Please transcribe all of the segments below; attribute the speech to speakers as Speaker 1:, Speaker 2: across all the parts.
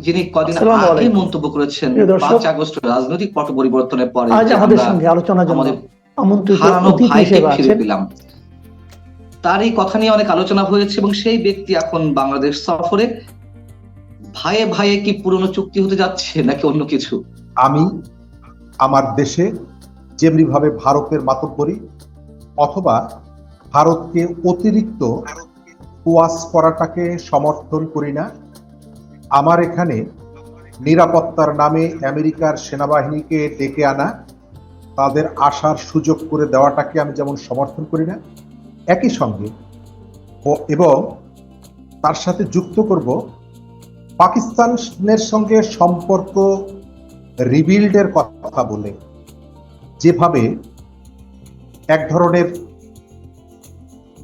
Speaker 1: যিনি কদিন আগে মন্তব্য করেছেন পাঁচ আগস্ট রাজনৈতিক পট পরিবর্তনের পরে
Speaker 2: আজ আমাদের সঙ্গে আলোচনার জন্য
Speaker 1: আমাদের
Speaker 2: আমন্ত্রিত অতিথি
Speaker 1: ফিরে পেলাম। তার এই কথা নিয়ে অনেক আলোচনা হয়েছে এবং সেই ব্যক্তি এখন বাংলাদেশ সফরে। ভাইয়ে ভাইয়ে কি পুরনো চুক্তি হতে যাচ্ছে নাকি অন্য কিছু?
Speaker 3: আমি আমার দেশে যেমনি ভাবে ভারতের করি অথবা ভারতকে অতিরিক্ত কুয়াশ করাটাকে সমর্থন করি না আমার এখানে নিরাপত্তার নামে আমেরিকার সেনাবাহিনীকে ডেকে আনা, তাদের আসার সুযোগ করে দেওয়াটাকে আমি যেমন সমর্থন করি না, একই সঙ্গে এবং তার সাথে যুক্ত করব পাকিস্তানের সঙ্গে সম্পর্ক রিবিল্ডের কথা বলে, যেভাবে এক ধরনের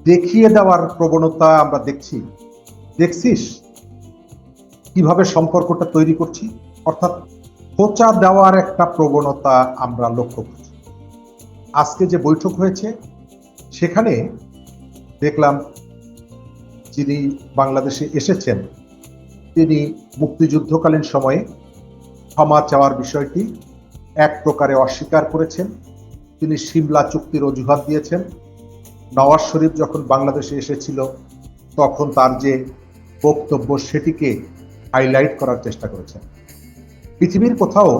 Speaker 3: দেখিয়ে দেওয়ার প্রবণতা আমরা দেখছি। দেখছিস? কীভাবে সম্পর্কটা তৈরি করছি? অর্থাৎ খোঁচা দেওয়ার একটা প্রবণতা আমরা লক্ষ্য করছি। আজকে যে বৈঠক হয়েছে, সেখানে দেখলাম যিনি বাংলাদেশে এসেছেন, তিনি মুক্তিযুদ্ধকালীন সময়ে ক্ষমা চাওয়ার বিষয়টি এক প্রকারে অস্বীকার করেছেন। তিনি সিমলা চুক্তির অজুহাত দিয়েছেন। নওয়াজ শরীফ যখন বাংলাদেশে এসেছিল, তখন তার যে বক্তব্য সেটিকে হাইলাইট করার চেষ্টা করেছেন পৃথিবীর কোথাও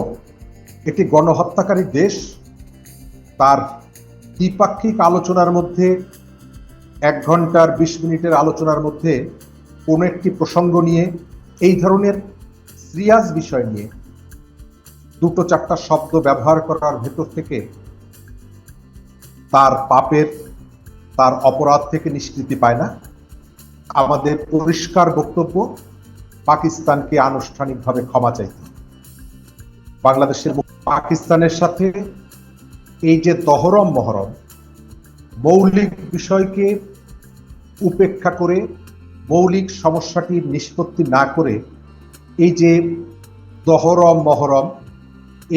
Speaker 3: একটি গণহত্যাকারী দেশ তার দ্বিপাক্ষিক আলোচনার মধ্যে, এক ঘণ্টার বিশ মিনিটের আলোচনার মধ্যে কোনো একটি প্রসঙ্গ নিয়ে, এই ধরনের সিরিয়াস বিষয় নিয়ে দুটো চারটা শব্দ ব্যবহার করার ভেতর থেকে তার পাপের, তার অপরাধ থেকে নিষ্কৃতি পায় না। আমাদের পরিষ্কার বক্তব্য পাকিস্তানকে আনুষ্ঠানিকভাবে ক্ষমা চাইতে। বাংলাদেশের পাকিস্তানের সাথে এই যে দহরম মহরম, মৌলিক বিষয়কে উপেক্ষা করে, মৌলিক সমস্যাটি নিষ্পত্তি না করে এই যে দহরম মহরম,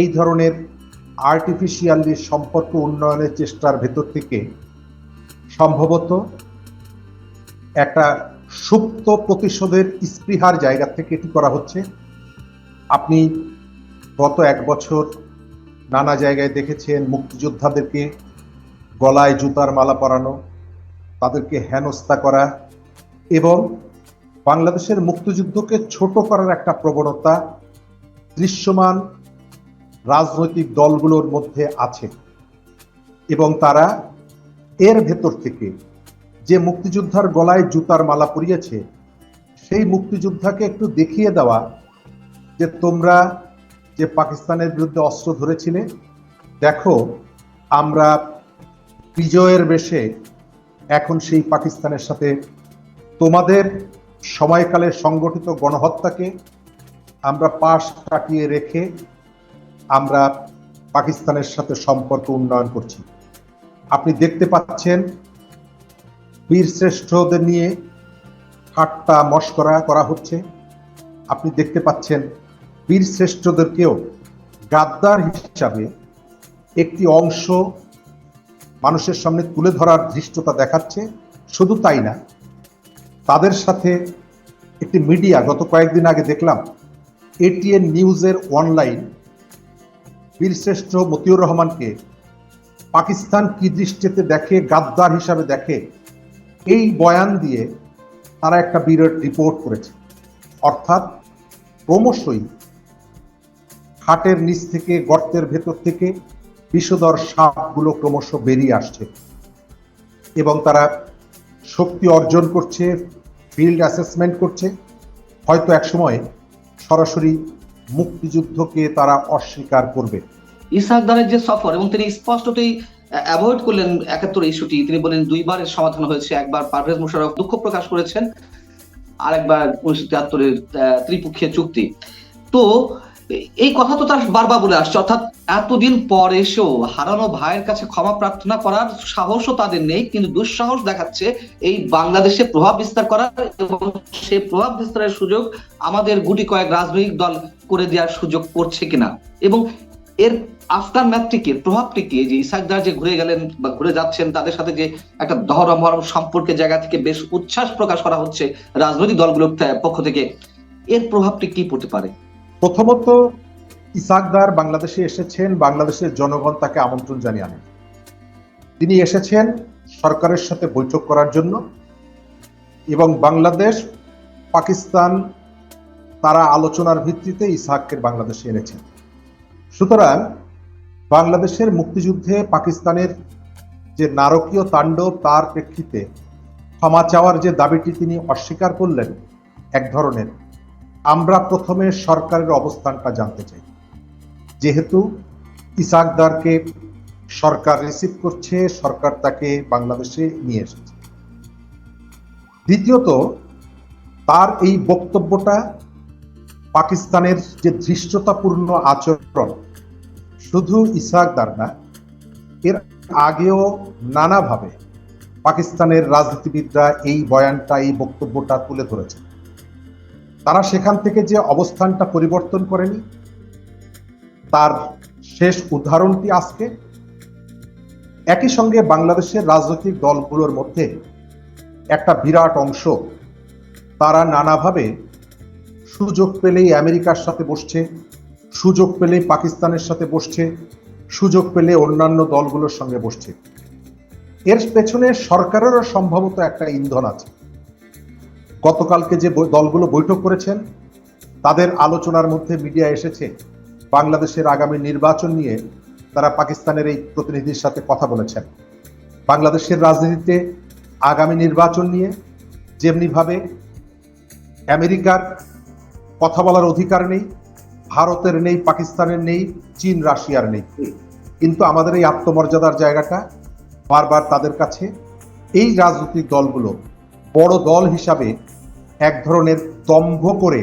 Speaker 3: এই ধরনের আর্টিফিশিয়ালি সম্পর্ক উন্নয়নের চেষ্টার ভেতর থেকে সম্ভবত একটা সুপ্ত প্রতিশোধের স্পৃহার জায়গা থেকে এটি করা হচ্ছে? আপনি গত এক বছর নানা জায়গায় দেখেছেন মুক্তিযোদ্ধাদেরকে গলায় জুতার মালা পরানো, তাদেরকে হেনস্থা করা এবং বাংলাদেশের মুক্তিযুদ্ধকে ছোট করার একটা প্রবণতা দৃশ্যমান রাজনৈতিক দলগুলোর মধ্যে আছে এবং তারা এর ভেতর থেকে যে মুক্তিযোদ্ধার গলায় জুতার মালা পরিয়েছে, সেই মুক্তিযোদ্ধাকে একটু দেখিয়ে দেওয়া যে তোমরা যে পাকিস্তানের বিরুদ্ধে অস্ত্র ধরেছিলে, দেখো আমরা বিজয়ের বেশে এখন সেই পাকিস্তানের সাথে। তোমাদের সময়কালে সংগঠিত গণহত্যাকে আমরা পাশ কাটিয়ে রেখে আমরা পাকিস্তানের সাথে সম্পর্ক উন্নয়ন করছি। আপনি দেখতে পাচ্ছেন বীর শ্রেষ্ঠদের নিয়ে ঠাট্টা মস্করা করা হচ্ছে। আপনি দেখতে পাচ্ছেন, বীর শ্রেষ্ঠদেরকেও গাদ্দার হিসাবে একটি অংশ মানুষের সামনে তুলে ধরার ধৃষ্টতা দেখাচ্ছে। শুধু তাই না, তাদের সাথে একটি মিডিয়া, গত কয়েকদিন আগে দেখলাম, এটিএন নিউজের অনলাইন বীরশ্রেষ্ঠ মতিউর রহমানকে পাকিস্তান কি দৃষ্টিতে দেখে, গাদ্দার হিসাবে দেখে এই বয়ান দিয়ে তারা একটা বিরাট রিপোর্ট করেছে। অর্থাৎ ক্রমশই খাটের নিচ থেকে, গর্তের ভেতর থেকে বিষধর সাপগুলো ক্রমশ বেরিয়ে আসছে এবং তারা শক্তি অর্জন করছে ফিল্ড অ্যাসেসমেন্ট করছে। হয়তো একসময় সরাসরি মুক্তিযুদ্ধকে তারা অস্বীকার করবে।
Speaker 1: ইসাকদারের যে সফর এবং তিনি স্পষ্টতই অ্যাভয়েড করলেন একাত্তর ইস্যুটি। তিনি বলেন, দুইবার এর সমাধান হয়েছে। একবার পারভেজ মুশারফ দুঃখ প্রকাশ করেছেন, আরেকবার উনিশশো তিয়াত্তরের ত্রিপক্ষীয় চুক্তি। তো, এই কথা তো তার বারবার বলে আসছে। অর্থাৎ এতদিন পর এসেও হারানো ভাইয়ের কাছে ক্ষমা প্রার্থনা করার সাহসও তাদের নেই, কিন্তু দুঃসাহস দেখাচ্ছে এই বাংলাদেশে প্রভাব বিস্তার করার এবং সেই প্রভাব বিস্তারের সুযোগ আমাদের গুটি কয়েক রাজনৈতিক দল করে দেওয়ার সুযোগ করছে কিনা। এবং এর আফটার ম্যাথটিকে প্রভাবটিকে যে ইসাকদার যে ঘুরে গেলেন বা ঘুরে যাচ্ছেন, তাদের সাথে যে একটা দহরম মহরম সম্পর্কের জায়গা থেকে বেশ উচ্ছ্বাস প্রকাশ করা হচ্ছে রাজনৈতিক দলগুলোর পক্ষ থেকে, এর প্রভাবটি কি পড়তে পারে?
Speaker 3: প্রথমত ইসাকদার বাংলাদেশে এসেছেন, বাংলাদেশের জনগণ তাকে আমন্ত্রণ জানিয়ে আনেন। তিনি এসেছেন সরকারের সাথে বৈঠক করার জন্য এবং বাংলাদেশ, পাকিস্তান, তারা আলোচনার ভিত্তিতে ইসাককে বাংলাদেশে এনেছেন। সুতরাং বাংলাদেশের মুক্তিযুদ্ধে পাকিস্তানের যে নারকীয় তাণ্ডব তার প্রেক্ষিতে ক্ষমা চাওয়ার যে দাবিটি তিনি অস্বীকার করলেন, এক ধরনের, আমরা প্রথমে সরকারের অবস্থানটা জানতে চাই। যেহেতু ইসাকদারকে সরকার রিসিভ করছে, সরকার তাকে বাংলাদেশে নিয়ে এসেছে। দ্বিতীয়ত, তার এই বক্তব্যটা পাকিস্তানের যে ধৃষ্টতাপূর্ণ আচরণ শুধু ইসাকদার না, এর আগেও নানাভাবে পাকিস্তানের রাজনীতিবিদরা এই বয়ানটা, এই বক্তব্যটা তুলে ধরেছে তারা সেখান থেকে যে অবস্থানটা পরিবর্তন করেনি, তার শেষ উদাহরণটি আজকে। একই সঙ্গে বাংলাদেশের রাজনৈতিক দলগুলোর মধ্যে একটা বিরাট অংশ তারা নানাভাবে সুযোগ পেলেই আমেরিকার সাথে বসছে। সুযোগ পেলেই পাকিস্তানের সাথে বসছে, সুযোগ পেলে অন্যান্য দলগুলোর সঙ্গে বসছে। এর পেছনে সরকারেরও সম্ভবত একটা ইন্ধন আছে। গতকালকে যে দলগুলো বৈঠক করেছেন, তাদের আলোচনার মধ্যে মিডিয়া এসেছে, বাংলাদেশের আগামী নির্বাচন নিয়ে তারা পাকিস্তানের এই প্রতিনিধির সাথে কথা বলেছেন। বাংলাদেশের রাজনীতিতে আগামী নির্বাচন নিয়ে যেমনিভাবে আমেরিকার কথা বলার অধিকার নেই ভারতের নেই, পাকিস্তানের নেই, চীন, রাশিয়ার নেই। কিন্তু আমাদের এই আত্মমর্যাদার জায়গাটা বারবার তাদের কাছে এই রাজনৈতিক দলগুলো বড় দল হিসাবে এক ধরনের দম্ভ করে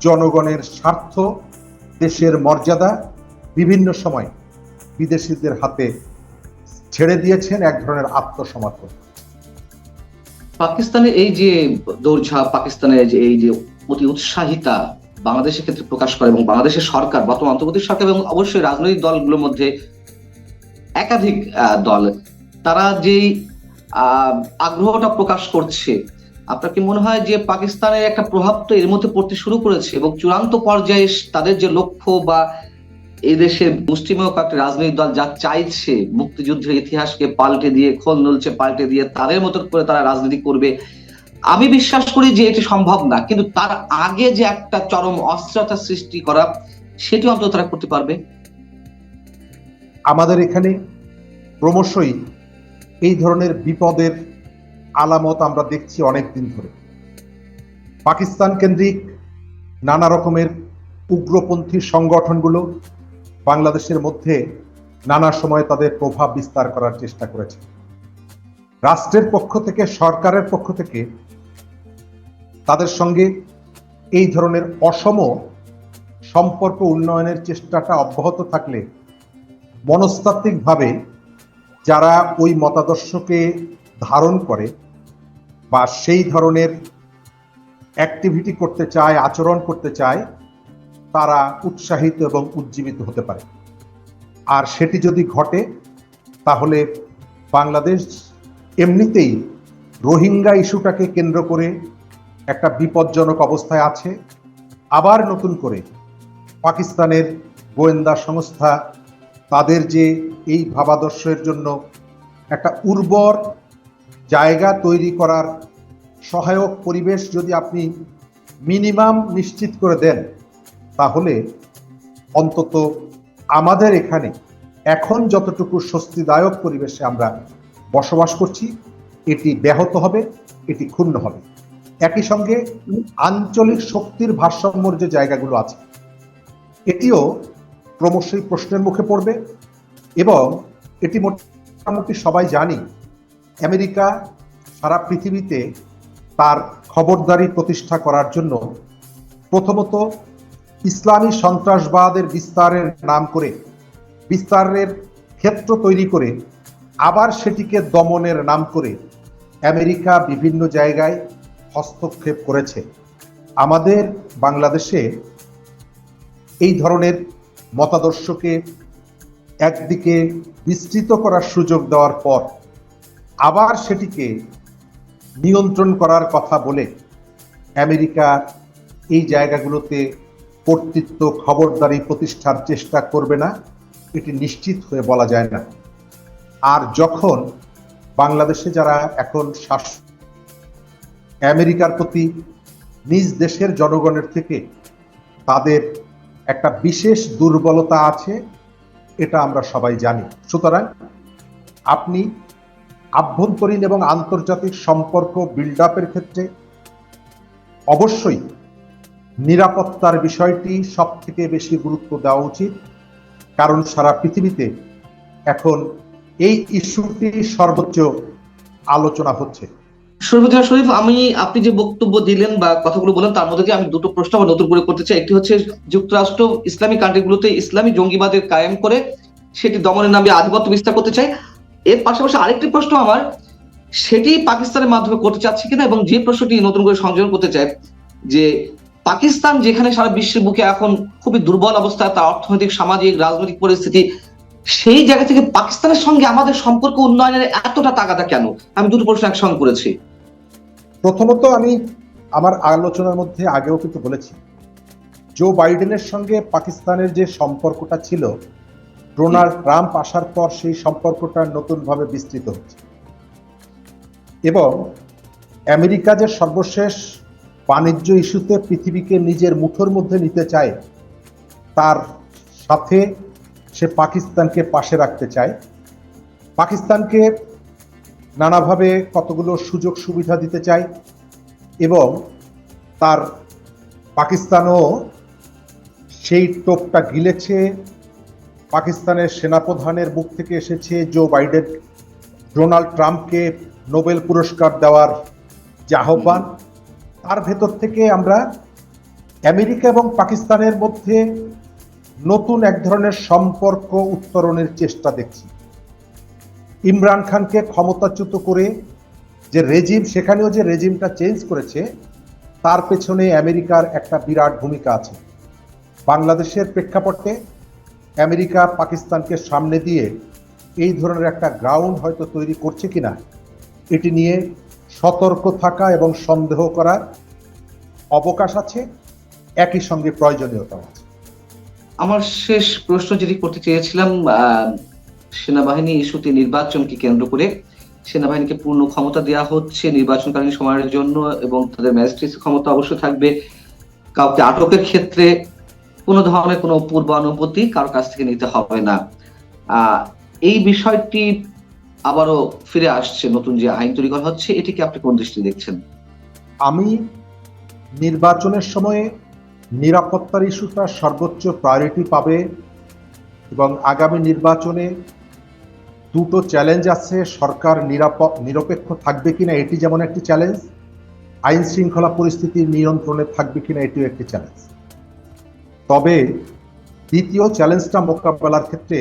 Speaker 3: জনগণের স্বার্থ, দেশের মর্যাদা বিভিন্ন সময় বিদেশিদের হাতে ছেড়ে দিয়েছেন এক ধরনের আত্মসমর্পণ।
Speaker 1: পাকিস্তানে এই যে দৌড়ঝাঁপ, পাকিস্তানের যে এই যে অতি উৎসাহিতা বাংলাদেশের ক্ষেত্রে প্রকাশ করে এবং বাংলাদেশের সরকার, বর্তমান অন্তর্বর্তী সরকার এবং অবশ্যই রাজনৈতিক দলগুলোর মধ্যে একাধিক দল, তারা যে আগ্রহটা প্রকাশ করছে, আপনার কি মনে হয় যে পাকিস্তানের একটা প্রভাব তো এর মধ্যে পড়তে শুরু করেছে এবং চূড়ান্ত পর্যায়ে তাদের যে লক্ষ্য বা এই দেশের মুষ্টিমেয় কয়েকটি রাজনৈতিক দল যা চাইছে মুক্তিযুদ্ধের ইতিহাসকে পাল্টে দিয়ে খোল নলছে পাল্টে দিয়ে, তাদের মতো করে তারা রাজনীতি করবে আমি বিশ্বাস করি যে এটি সম্ভব না, কিন্তু তার আগে যে একটা চরম অস্থিরতা সৃষ্টি করা সেটি অন্তত তারা করতে পারবে।
Speaker 3: আমাদের এখানে ক্রমশই এই ধরনের বিপদের আলামত আমরা দেখছি অনেক দিন ধরে। পাকিস্তান কেন্দ্রিক নানা রকমের উগ্রপন্থী সংগঠনগুলো বাংলাদেশের মধ্যে নানা সময় তাদের প্রভাব বিস্তার করার চেষ্টা করেছে। রাষ্ট্রের পক্ষ থেকে, সরকারের পক্ষ থেকে তাদের সঙ্গে এই ধরনের অসম সম্পর্ক উন্নয়নের চেষ্টাটা অব্যাহত থাকলে মনস্তাত্ত্বিকভাবে যারা ওই মতাদর্শকে ধারণ করে বা সেই ধরনের অ্যাক্টিভিটি করতে চায়, আচরণ করতে চায়, তারা উৎসাহিত এবং উজ্জীবিত হতে পারে। আর সেটি যদি ঘটে, তাহলে বাংলাদেশ এমনিতেই রোহিঙ্গা ইস্যুটাকে কেন্দ্র করে একটা বিপজ্জনক অবস্থায় আছে। আবার নতুন করে পাকিস্তানের গোয়েন্দা সংস্থা তাদের যে এই ভাবাদর্শের জন্য একটা উর্বর জায়গা তৈরি করার সহায়ক পরিবেশ যদি আপনি মিনিমাম নিশ্চিত করে দেন, তাহলে অন্তত আমাদের এখানে এখন যতটুকু স্বস্তিদায়ক পরিবেশে আমরা বসবাস করছি, এটি ব্যাহত হবে, এটি ক্ষুণ্ণ হবে। একই সঙ্গে আঞ্চলিক শক্তির ভারসাম্যর যে জায়গাগুলো আছে, এটিও ক্রমশই প্রশ্নের মুখে পড়বে এবং এটি মোটামুটি সবাই জানি, আমেরিকা সারা পৃথিবীতে তার খবরদারি প্রতিষ্ঠা করার জন্য প্রথমত ইসলামী সন্ত্রাসবাদের বিস্তারের নাম করে, বিস্তারের ক্ষেত্র তৈরি করে, আবার সেটিকে দমনের নাম করে আমেরিকা বিভিন্ন জায়গায় হস্তক্ষেপ করেছে। আমাদের বাংলাদেশে এই ধরনের মতাদর্শকে একদিকে বিস্তৃত করার সুযোগ দেওয়ার পর আবার সেটিকে নিয়ন্ত্রণ করার কথা বলে আমেরিকা এই জায়গাগুলোতে কর্তৃত্ব খবরদারি প্রতিষ্ঠার চেষ্টা করবে না, এটি নিশ্চিত হয়ে বলা যায় না। আর যখন বাংলাদেশে যারা এখন শাস আমেরিকার প্রতি নিজ দেশের জনগণের থেকে তাদের একটা বিশেষ দুর্বলতা আছে, এটা আমরা সবাই জানি। সুতরাং আপনি আভ্যন্তরীণ এবং আন্তর্জাতিক সম্পর্ক বিল্ড আপের ক্ষেত্রে অবশ্যই নিরাপত্তার বিষয়টি সব থেকে বেশি গুরুত্ব দেওয়া উচিত, কারণ সারা পৃথিবীতে এখন এই ইস্যুটি সর্বোচ্চ আলোচনা হচ্ছে।
Speaker 1: শরীফুদ্দিন শরীফ, আমি, আপনি যে বক্তব্য দিলেন বা কথাগুলো বলেন তার মধ্যে দিয়ে আমি দুটো প্রশ্ন আবার নতুন করে করতে চাই। একটি হচ্ছে, যুক্তরাষ্ট্র ইসলামী কান্ট্রিগুলোতে ইসলামী জঙ্গিবাদের কায়েম করে সেটি দমনের নামে আধিপত্য বিস্তার করতে চাই। এর পাশাপাশি আরেকটি প্রশ্ন আমার, সেটি পাকিস্তানের মাধ্যমে করতে চাচ্ছে কিনা এবং যে প্রশ্নটি নতুন করে সংযোজন করতে চাই, যে পাকিস্তান যেখানে সারা বিশ্বের বুকে এখন খুবই দুর্বল অবস্থা, তার অর্থনৈতিক, সামাজিক, রাজনৈতিক পরিস্থিতি সেই জায়গা থেকে পাকিস্তানের সঙ্গে আমাদের সম্পর্ক উন্নয়নের এতটা তাগাদা কেন? আমি দুটো প্রশ্ন একসঙ্গে করেছি।
Speaker 3: প্রথমত আমি আমার আলোচনার মধ্যে আগেও কিন্তু বলেছি জো বাইডেনের সঙ্গে পাকিস্তানের যে সম্পর্কটা ছিল, ডোনাল্ড ট্রাম্প আসার পর সেই সম্পর্কটা নতুনভাবে বিস্তৃত হচ্ছে। এবং আমেরিকা যে সর্বশেষ বাণিজ্য ইস্যুতে পৃথিবীকে নিজের মুঠোর মধ্যে নিতে চায়, তার সাথে সে পাকিস্তানকে পাশে রাখতে চায়। পাকিস্তানকে নানাভাবে কতগুলো সুযোগ সুবিধা দিতে চায় এবং তার পাকিস্তানও সেই টোপটা গিলেছে। পাকিস্তানের সেনাপ্রধানের মুখ থেকে এসেছে জো বাইডেন। ডোনাল্ড ট্রাম্পকে নোবেল পুরস্কার দেওয়ার যে আহ্বান, তার ভেতর থেকে আমরা আমেরিকা এবং পাকিস্তানের মধ্যে নতুন এক ধরনের সম্পর্ক উত্তরণের চেষ্টা দেখছি। ইমরান খানকে ক্ষমতাচ্যুত করে যে রেজিম, সেখানেও যে রেজিমটা চেঞ্জ করেছে, তার পেছনে আমেরিকার একটা বিরাট ভূমিকা আছে। বাংলাদেশের প্রেক্ষাপটে আমেরিকা পাকিস্তানকে সামনে দিয়ে এই ধরনের একটা গ্রাউন্ড হয়তো তৈরি করছে কিনা, এটি নিয়ে সতর্ক থাকা এবং সন্দেহ করার অবকাশ আছে, একই সঙ্গে প্রয়োজনীয়তা আছে।
Speaker 1: আমার শেষ প্রশ্ন যেটি করতে চেয়েছিলাম সেনাবাহিনী ইস্যুতে নির্বাচনকে কেন্দ্র করে সেনাবাহিনীকে পূর্ণ ক্ষমতা দেওয়া হচ্ছে নির্বাচনকালীন সময়ের জন্য এবং তাদের ম্যাজিস্ট্রেসি ক্ষমতা অবশ্যই থাকবে। কাউকে আটকের ক্ষেত্রে কোনো ধরনের কোনো পূর্বানুমতি কারও কাছ থেকে নিতে হবে না। এই বিষয়টি আবারও ফিরে আসছে নতুন যে আইন তৈরি করা হচ্ছে, এটিকে আপনি কোন দৃষ্টি দেখছেন?
Speaker 3: আমি নির্বাচনের সময়ে নিরাপত্তার ইস্যুটা সর্বোচ্চ প্রায়োরিটি পাবে এবং আগামী নির্বাচনে দুটো চ্যালেঞ্জ আছে, সরকার নিরপেক্ষ থাকবে কিনা এটি যেমন একটি চ্যালেঞ্জ আইন শৃঙ্খলা পরিস্থিতির নিয়ন্ত্রণে থাকবে কিনা এটিও একটি চ্যালেঞ্জ তবে দ্বিতীয় চ্যালেঞ্জটা মোকাবেলার ক্ষেত্রে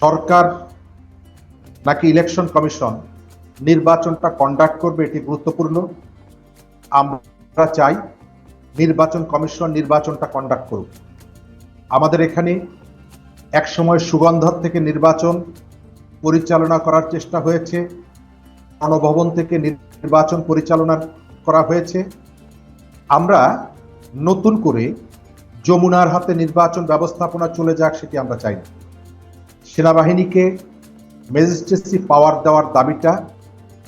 Speaker 3: সরকার নাকি ইলেকশন কমিশন নির্বাচনটা কন্ডাক্ট করবে এটি গুরুত্বপূর্ণ। আমরা চাই নির্বাচন কমিশন নির্বাচনটা কন্ডাক্ট করুক। আমাদের এখানে এক সময় সুগন্ধর থেকে নির্বাচন পরিচালনা করার চেষ্টা হয়েছে, গণভবন থেকে নির্বাচন পরিচালনা করা হয়েছে। আমরা নতুন করে যমুনার হাতে নির্বাচন ব্যবস্থাপনা চলে যাক সেটি আমরা চাই না। সেনাবাহিনীকে ম্যাজিস্ট্রেসি পাওয়ার দেওয়ার দাবিটা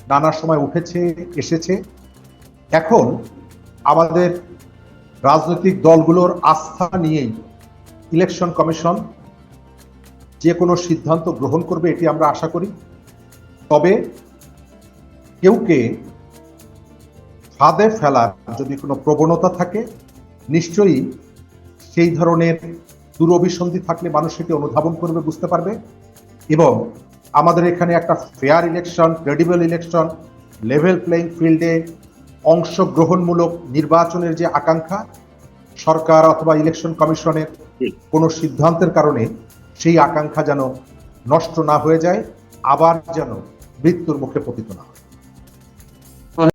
Speaker 3: নানা সময় উঠেছে, এসেছে। এখন আমাদের রাজনৈতিক দলগুলোর আস্থা নিয়েই ইলেকশন কমিশন যে কোনো সিদ্ধান্ত গ্রহণ করবে এটি আমরা আশা করি। তবে কেউকে ফাঁদে ফেলার যদি কোনো প্রবণতা থাকে, নিশ্চয়ই সেই ধরনের দুরভিসন্ধি থাকলে মানুষ সেটি অনুধাবন করবে, বুঝতে পারবে। এবং আমাদের এখানে একটা fair election credible election level playing ফিল্ডে অংশগ্রহণমূলক নির্বাচনের যে আকাঙ্ক্ষা সরকার অথবা ইলেকশন কমিশনের কোনো সিদ্ধান্তের কারণে সেই আকাঙ্ক্ষা যেন নষ্ট না হয়ে যায় আবার যেন মৃত্যুর মুখে পতিত না হয়।